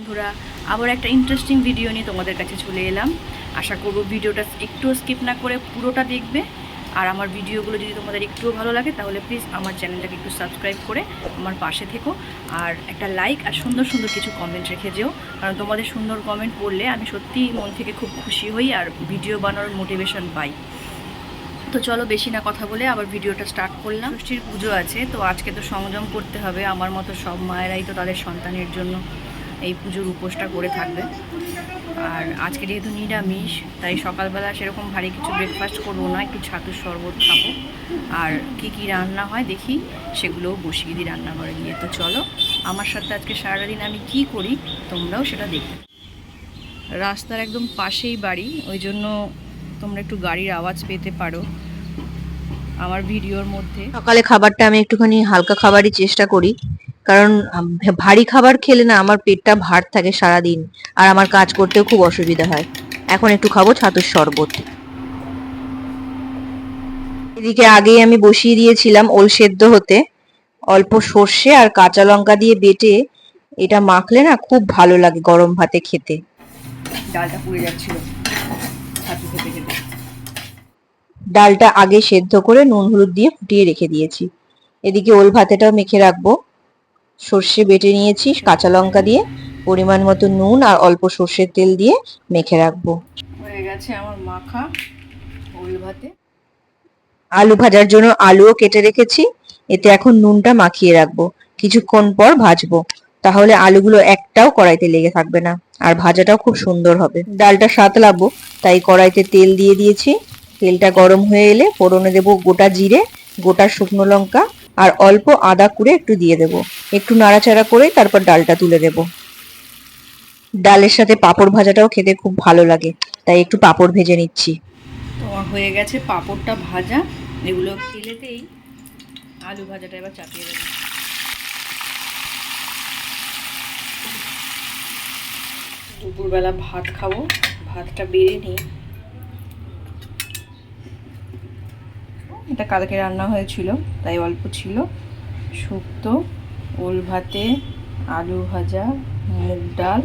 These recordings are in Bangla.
বন্ধুরা, আবার একটা ইন্টারেস্টিং ভিডিও নিয়ে তোমাদের কাছে চলে এলাম। আশা করব ভিডিওটা একটুও স্কিপ না করে পুরোটা দেখবে। আর আমার ভিডিওগুলো যদি তোমাদের একটুও ভালো লাগে, তাহলে প্লিজ আমার চ্যানেলটাকে একটু সাবস্ক্রাইব করে আমার পাশে থেকো। আর একটা লাইক আর সুন্দর সুন্দর কিছু কমেন্ট রেখে যেও। কারণ তোমাদের সুন্দর কমেন্ট পড়লে আমি সত্যিই মন থেকে খুব খুশি হই আর ভিডিও বানানোর মোটিভেশন পাই। তো চলো বেশি না কথা বলে আবার ভিডিওটা স্টার্ট করলাম। ষষ্ঠীর পুজো আছে, তো আজকে তো সংযম করতে হবে আমার মতো সব মায়েরাই তো তাদের সন্তানের জন্য। এই পুজোর উপোসটা করে থাকবে। আর আজকে যেহেতু নিরামিষ, তাই সকালবেলা সেরকম ভারী কিছু ব্রেকফাস্ট করব না, একটু ছাতুর শরবত খাব। আর কি কি রান্না হয় দেখি, সেগুলোও বসিয়ে দিই রান্নাঘরে গিয়ে। তো চলো, আমার সাথে আজকে সারাদিন আমি কি করি, তোমরাও সেটা দেখবে। রাস্তার একদম পাশেই বাড়ি, ওই জন্য তোমরা একটু গাড়ির আওয়াজ পেতে পারো আমার ভিডিওর মধ্যে। সকালে খাবারটা আমি একটুখানি হালকা খাবারই চেষ্টা করি। কারণ ভারী খাবার খেলে না আমার পেটটা ভার থাকে সারা দিন আর আমার কাজ করতেও খুব অসুবিধা হয়। এখন একটু খাব ছাতুর শরবত। এদিকে আগেই আমি বসিয়ে দিয়েছিলাম ওল সেদ্ধ হতে। অল্প সর্ষে আর কাঁচা লঙ্কা দিয়ে বেটে এটা মাখলে না খুব ভালো লাগে গরম ভাতে খেতে। ডালটা পুড়ে যাচ্ছিল। ছাতু খেতে খেতে। ডালটা আগে সেদ্ধ করে নুন হলুদ দিয়ে ফুটিয়ে রেখে দিয়েছি। এদিকে ওল ভাতেটাও মেখে রাখব। সর্ষে বেটে নিয়েছি কাঁচা লঙ্কা দিয়ে পরিমাণ মতো নুন আর অল্প সর্ষের তেল দিয়ে মেখে রাখব। হয়ে গেছে আমার মাখা ওল ভাতে। আলু ভাজার জন্য আলুও কেটে রেখেছি এতে এখন নুনটা মাখিয়ে রাখব। কিছুক্ষণ পর ভাজবো তাহলে আলুগুলো একটাও কড়াইতে লেগে থাকবে না আর ভাজাটাও খুব সুন্দর হবে। ডালটা সাতলাবো তাই কড়াইতে তেল দিয়ে দিয়েছি। তেলটা গরম হয়ে এলে ফোড়নে দেবো গোটা জিরে গোটা শুকনো লঙ্কা আর অল্প আদা কুড়ে একটু দিয়ে দেবো। একটু নাড়াচাড়া করে তারপর ডালটা তুলে দেবো। ডালের সাথে পাঁপড় ভাজাটাও খেতে খুব ভালো লাগে, তাই একটু পাঁপড় ভেজে নিচ্ছি। তোমার হয়ে গেছে পাঁপড়টা ভাজা। এগুলো তেলেতেই আলু ভাজাটা এবার চাপিয়ে দেবো। দুপুরবেলা ভাত খাব, ভাতটা বেড়ে নিই। এটা কালকে রান্না হয়েছিল, তাই অল্প ছিল। শুক্তো, ওল ভাতে, আলু ভাজা, মুগ ডাল,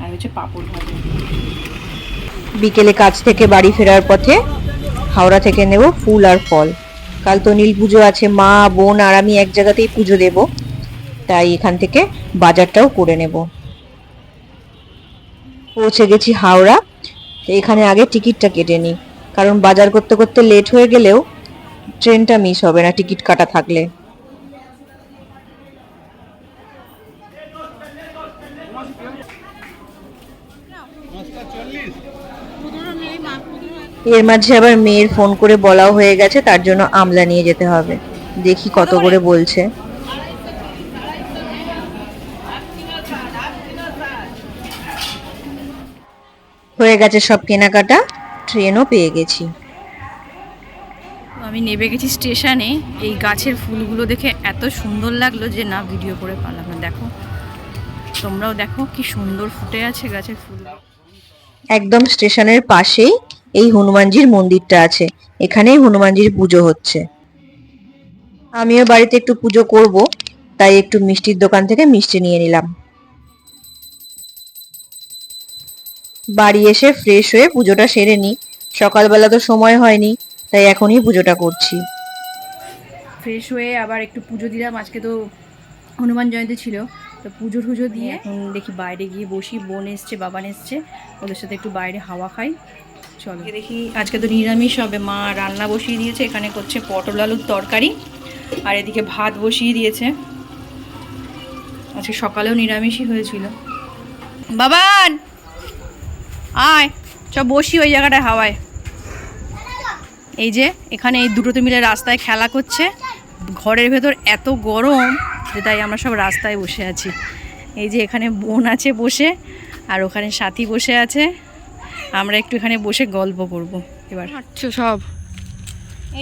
আর হচ্ছে পাঁপড় ভাজা। বিকেলে কাজ থেকে বাড়ি ফেরার পথে হাওড়া থেকে নেব ফুল আর ফল। কাল তো নীল পুজো আছে, মা, বোন আর আমি এক জায়গাতেই পুজো দেব। তাই এখান থেকে বাজারটাও করে নেব। পৌঁছে গেছি হাওড়া, এখানে আগে টিকিটটা কেটে নিই। কারণ বাজার করতে করতে লেট হয়ে গেলেও ট্রেনটা মিস হবে না টিকিট কাটা থাকলে। এর মাঝে আবার মেয়ের ফোন করে বলাও হয়ে গেছে, তার জন্য আমলা নিয়ে যেতে হবে। দেখি কত করে বলছে। হয়ে গেছে সব কেনাকাটা। ট্রেনও পেয়ে গেছি। আমি নেমে গেছি স্টেশনে। এই গাছের ফুলগুলো দেখে এত সুন্দর লাগল যে না ভিডিও করে পারলাম না। দেখো তোমরাও দেখো কি সুন্দর ফুটে আছে গাছের ফুল। একদম স্টেশনের পাশেই এই হনুমানজির মন্দিরটা আছে। এখানেই হনুমানজির পুজো হচ্ছে। আমিও বাড়িতে একটু পুজো করব তাই একটু মিষ্টির দোকান থেকে মিষ্টি নিয়ে নিলাম। বাড়ি এসে ফ্রেশ হয়ে পুজোটা সেরে নিই। সকালবেলা তো সময় হয়নি, তাই এখনই পুজোটা করছি। ফ্রেশ হয়ে আবার একটু পুজো দিলাম, আজকে তো হনুমান জয়ন্তী ছিল, তো পুজো টুজো দিয়ে এখন দেখি বাইরে গিয়ে বসি, বোন এসছে, বাবান এসছে, ওদের সাথে একটু বাইরে হাওয়া খাই। চলো। দেখি, আজকে তো নিরামিষ হবে, মা রান্না বসিয়ে দিয়েছে, এখানে করছে পটল আলুর তরকারি, আর এদিকে ভাত বসিয়ে দিয়েছে। আজকে সকালেও নিরামিষই হয়েছিল। বাবান! আয় চ বসি ওই জায়গাটায় হাওয়ায়। এই যে এখানে এই দুটোতে মিলে রাস্তায় খেলা করছে। ঘরের ভেতর এত গরম যে তাই আমরা সব রাস্তায় বসে আছি। এই যে এখানে বোন আছে বসে আর ওখানে সাথী বসে আছে। আমরা একটু এখানে বসে গল্প করব এবার। হাঁটছো সব?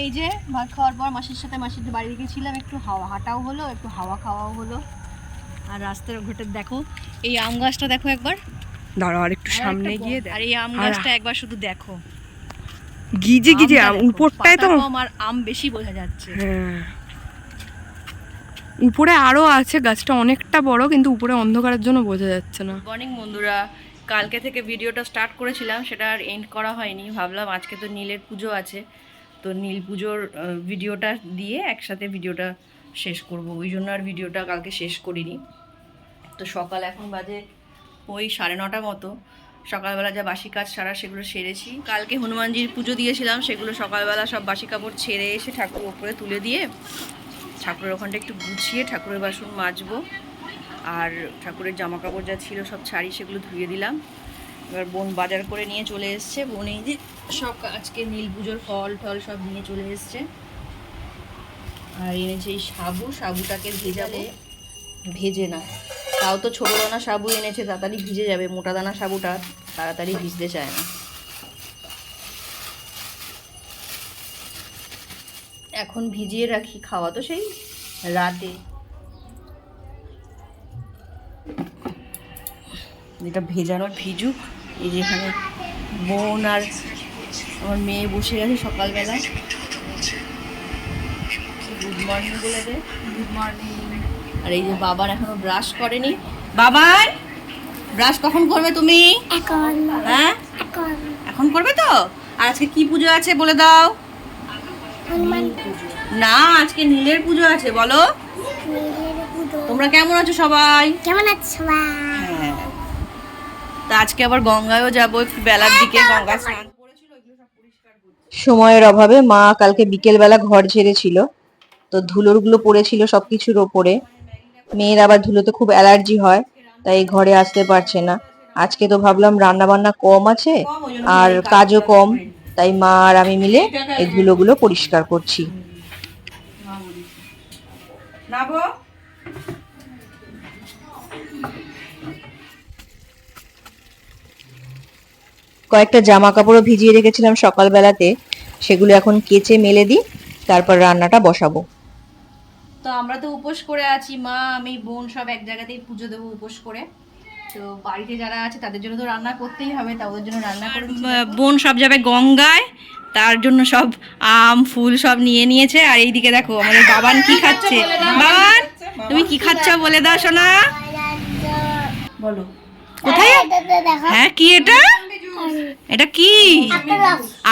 এই যে ভাত খাওয়ার পর মাসির সাথে মাসির বাড়ি গেছিলাম একটু হাওয়া হাঁটাও হলো একটু হাওয়া খাওয়াও হলো। আর রাস্তার ঘাটে দেখো এই আম গাছটা দেখো একবার। দাঁড়াও আর একটু সামনে গিয়ে দেখ। আর এই আম গাছটা একবার শুধু দেখো। গিজে গিজে আম উপরটায় তো আর আম বেশি বোঝা যাচ্ছে। হ্যাঁ। উপরে আরও আছে গাছটা অনেকটা বড় কিন্তু উপরে অন্ধকারের জন্য বোঝা যাচ্ছে না। মর্নিং বন্ধুরা। কালকে থেকে ভিডিওটা স্টার্ট করেছিলাম সেটা আর এন্ড করা হয়নি। ভাবলাম আজকে তো নীলের পুজো আছে। তো নীল পুজোর ভিডিওটা দিয়ে একসাথে ভিডিওটা শেষ করব। ওই জন্য আর ভিডিওটা কালকে শেষ করিনি। তো সকাল এখন বাজে ওই সাড়ে নটা মতো। সকালবেলা যা বাসি কাজ সারা সেগুলো সেরেছি। কালকে হনুমানজির পুজো দিয়েছিলাম, সেগুলো সকালবেলা সব বাসি কাপড় ছেড়ে এসে ঠাকুর ওপরে তুলে দিয়ে ঠাকুরের ওখানটা একটু গুছিয়ে ঠাকুরের বাসন মাজবো। আর ঠাকুরের জামা কাপড় যা ছিল সব শাড়ি সেগুলো ধুয়ে দিলাম। এবার বোন বাজার করে নিয়ে চলে এসছে। বোন এই যে সব আজকে নীল পুজোর ফল টল সব নিয়ে চলে এসছে। আর এনেছে এই সাবু। সাবুটাকে ভেজালে ভেজে না। তাও তো ছোটো দানা সাবু এনেছে, তাড়াতাড়ি ভিজে যাবে। মোটা দানা সাবুটা তাড়াতাড়ি ভিজতে চায় না। এখন ভিজিয়ে রাখি, খাওয়া তো সেই রাতে। যেটা ভেজানো ভিজুক, এই যেখানে বোন আর আমার মেয়ে বসে গেছে সকালবেলা গুড মর্নিং বলে দে। Good morning. আর এই যে বাবার এখনও ব্রাশ করেনি। বাবার ব্রাশ কখন করবে তুমি? এখন। হ্যাঁ? এখন। এখন করবে তো? আর আজকে কি পুজো আছে বলে দাও। হনুমান না আজকে নীলের পুজো আছে বলো। নীলের পুজো। তোমরা কেমন আছো সবাই? কেমন আছো সবাই? হ্যাঁ। তা আজকে আবার গঙ্গায়ও যাব একটু বেলার দিকে গঙ্গা স্নান সময়ের অভাবে মা কালকে বিকেলবেলা ঘর ঝেড়েছিল তো ধুলোরগুলো পড়েছিল সবকিছুর ওপরে। মেয়ের আবার ধুলোতে খুব অ্যালার্জি হয় তাই ঘরে আসতে পারছে না। আজকে তো ভাবলাম রান্না বান্না কম আছে আর কাজও কম তাই মা আর আমি মিলে এই ধুলোগুলো পরিষ্কার করছি। কয়েকটা জামা কাপড়ও ভিজিয়ে রেখেছিলাম সকালবেলাতে সেগুলো এখন কেচে মেলে দিই তারপর রান্নাটা বসাবো। তো আমরা তো উপোস করে আছি মা আমি বোন সব এক জায়গাতেই পুজো দেবো উপোস করে। তো বাড়িতে যারা আছে তাদের জন্য তো রান্না করতেই হবে তাদের জন্য রান্না করে বোন সব যাবে গঙ্গায় তার জন্য সব আম ফুল সব নিয়ে নিয়েছে আর এইদিকে দেখো আমাদের বাবান কি খাচ্ছে। বাবান তুমি কি খাচ্ছ বলে দাও সোনা। বলো। কোথায়? হ্যাঁ কি এটা? এটা কি?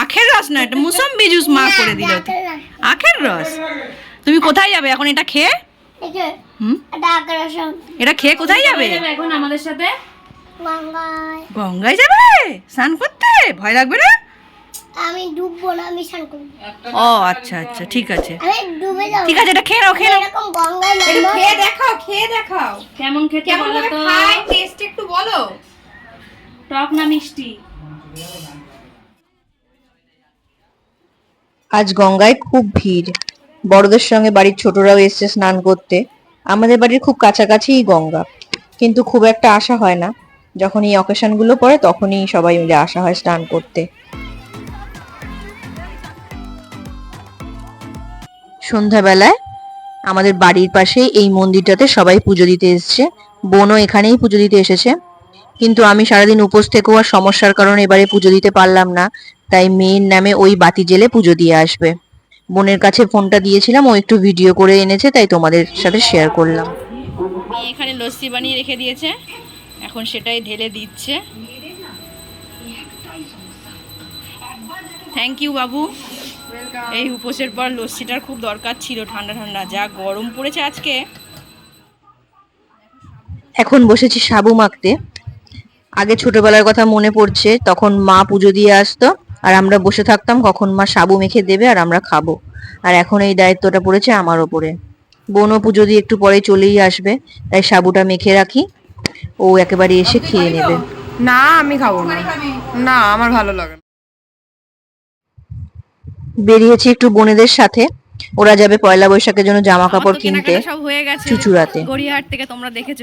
আখের রস। না এটা মুসম্বি জুস মা করে দিল। আখের রস? তুমি কোথায় যাবে এখন এটা খেয়ে? এটা খেয়ে কোথায় যাবে? এখন আমাদের সাথে। গঙ্গায়। গঙ্গায় যাবে? স্নান করতে? ভয় লাগবে না? আমি ডুববো না আমি স্নান করব। ও আচ্ছা আচ্ছা ঠিক আছে। আমি ডুবে যাব। ঠিক আছে এটা খেয়ে নাও খেয়ে নাও। এরকম গঙ্গায় নামবো খেয়ে দেখাও খেয়ে দেখাও। কেমন খেতে বলো তো? টেস্ট একটু বলো। টক না মিষ্টি? আজ গঙ্গায় খুব ভিড়। বড়দের সঙ্গে বাড়ির ছোটরাও এসছে স্নান করতে। আমাদের বাড়ির খুব কাছাকাছিই গঙ্গা। কিন্তু খুব একটা আশা হয় না। যখন এই অকেশনগুলো পড়ে, তখনই সবাই মিলে আসা হয় স্নান করতে। সন্ধ্যাবেলায় আমাদের বাড়ির পাশেই এই মন্দিরটাতে সবাই পুজো দিতে এসছে। বোনও এখানেই পুজো দিতে এসেছে। কিন্তু আমি সারাদিন উপোস থেকেও আর সমস্যার কারণে এবারে পুজো দিতে পারলাম না। তাই মেয়ের নামে ওই বাতি জেলে পুজো দিয়ে আসবে। বোনের কাছে ফোনটা দিয়েছিলাম ও একটু ভিডিও করে এনেছে তাই তোমাদের সাথে শেয়ার করলাম। এখানে লস্যি বানিয়ে রেখে দিয়েছে। এখন সেটাই ঢেলে দিচ্ছে। থ্যাংক ইউ বাবু। এই উপোসের পর লস্যিটার খুব দরকার ছিল ঠান্ডা ঠান্ডা। যা গরম পড়েছে আজকে। এখন বসেছি সাবু মাখতে। আগে ছোটবেলার কথা মনে পড়ছে তখন মা পুজো দিয়ে আসতো। আর আমরা বসে থাকতাম কখন মা সাবু মেখে দেবে আর আমরা খাব। আর এখন এই দায়িত্বটা পড়েছে আমার ওপরে। বোনও পুজো দিয়ে একটু পরে চলেই আসবে তাই সাবুটা মেখে রাখি। ও একেবারে এসে খেয়ে নেবে। না আমি খাব না। না আমার ভালো লাগে বেরিয়েছি একটু বোনেদের সাথে। ওরা যাবে পয়লা বৈশাখের জন্য জামা কাপড় কিনতে। চুচুড়াতে। গড়িয়াহাট থেকে তোমরা দেখেছ।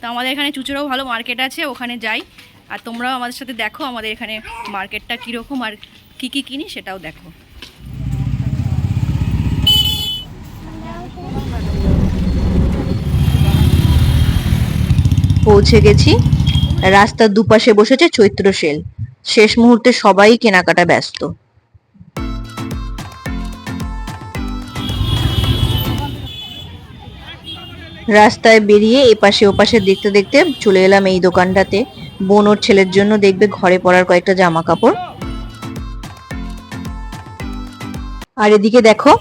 তো আমাদের এখানে চুচুড়াও ভালো মার্কেট আছে ওখানে যাই। আর তোমরাও আমাদের সাথে দেখো আমাদের এখানে মার্কেটটা কীরকম আর কী কী কিনি সেটাও দেখো। পৌঁছে গেছি। রাস্তার দুপাশে বসেছে চৈত্র সেল। শেষ মুহূর্তে সবাই কেনাকাটা ব্যস্ত। রাস্তায় বেরিয়ে এপাশে ওপাশে দেখতে দেখতে চলে এলাম এই দোকানটাতে। বোন ওর ছেলের জন্য দেখবে ঘরে পরার কয়েকটা জামা কাপড় আর এদিকে দেখো,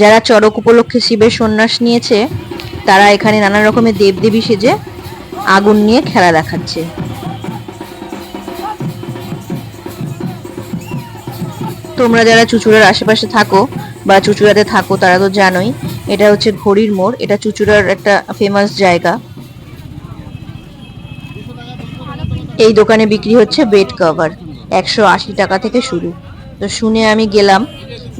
যারা চড়ক উপলক্ষে শিবের সন্ন্যাস নিয়েছে, তারা এখানে নানা রকমের দেবদেবী সেজে আগুন নিয়ে খেলা দেখাচ্ছে। তোমরা যারা চুচুড়ার আশেপাশে থাকো বা চুচুড়াতে থাকো, তারা তো জানোই। এটা হচ্ছে ঘড়ির মোড়, এটা চুচুড়ার একটা ফেমাস জায়গা। এই দোকানে বিক্রি হচ্ছে বেড কভার একশো আশি টাকা থেকে শুরু। তো শুনে আমি গেলাম,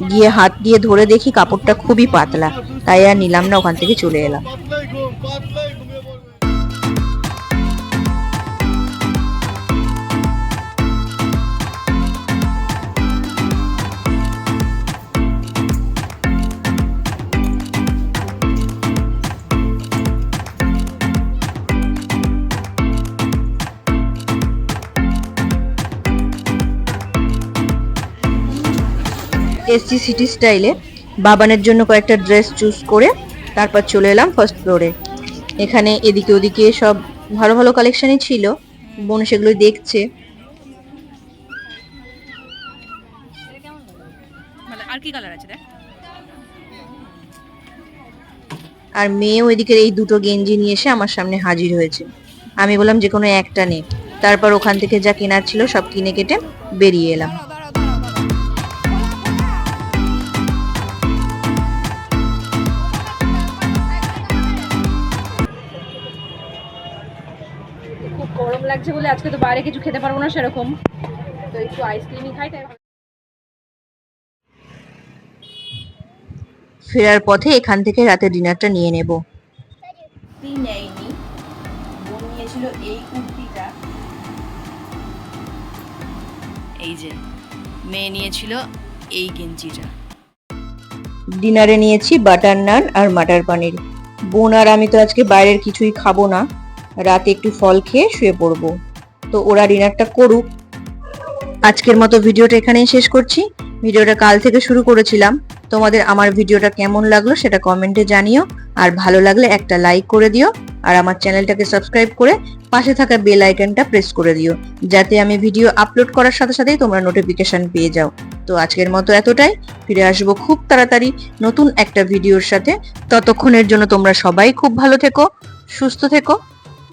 গিয়ে হাত দিয়ে ধরে দেখি কাপড়টা খুবই পাতলা। তাই আর নিলাম না, ওখান থেকে চলে এলাম। এসজি সিটি স্টাইলে বাবানের জন্য কয়েকটা ড্রেস চুজ করে তারপর চলে এলাম ফার্স্ট ফ্লোরে। এখানে এদিকে ওদিকে সব ভালো ভালো কালেকশনই ছিল বোন সেগুলো দেখছে। মানে আর কি কালার আছে দেখ? আর মেয়েও এদিকে এই দুটো গেঞ্জি নিয়ে এসে আমার সামনে হাজির হয়েছে। আমি বললাম যে কোনো একটা নে। তারপর ওখান থেকে যা কেনার ছিল সব কিনে কেটে বেরিয়ে এলাম। লাগছে বলে আজকে তো বাইরে কিছু খেতে পারব না সেরকম। তো একটু আইসক্রিমই খাই তাই ফেরার পথে এখান থেকে রাতে ডিনারটা নিয়ে নেব। নেয়নি। বোন নিয়েছিল এই কুর্তিটা। এই যে মেয়ে নিয়েছিল এই গেঞ্জিটা। ডিনারে নিয়েছি বাটার নান আর মাটার পানির বোন আর আমি তো আজকে বাইরের কিছুই খাব না। রাতে একটু ফল খেয়ে শুয়ে পড়ব। তো ওরা ডিনারটা করুক। আজকের মতো ভিডিওটা এখানেই শেষ করছি। ভিডিওটা কাল থেকে শুরু করেছিলাম। তোমাদের আমার ভিডিওটা কেমন লাগল সেটা কমেন্টে জানিও। আর ভালো লাগলে একটা লাইক করে দিও। আর আমার চ্যানেলটাকে সাবস্ক্রাইব করে পাশে থাকা বেল আইকনটা প্রেস করে দিও। যাতে আমি ভিডিও আপলোড করার সাথে সাথেই তোমরা নোটিফিকেশন পেয়ে যাও। তো আজকের মতো এতটাই। ফিরে আসব খুব তাড়াতাড়ি নতুন একটা ভিডিওর সাথে। ততক্ষণের জন্য তোমরা সবাই খুব ভালো থেকো, সুস্থ থেকো।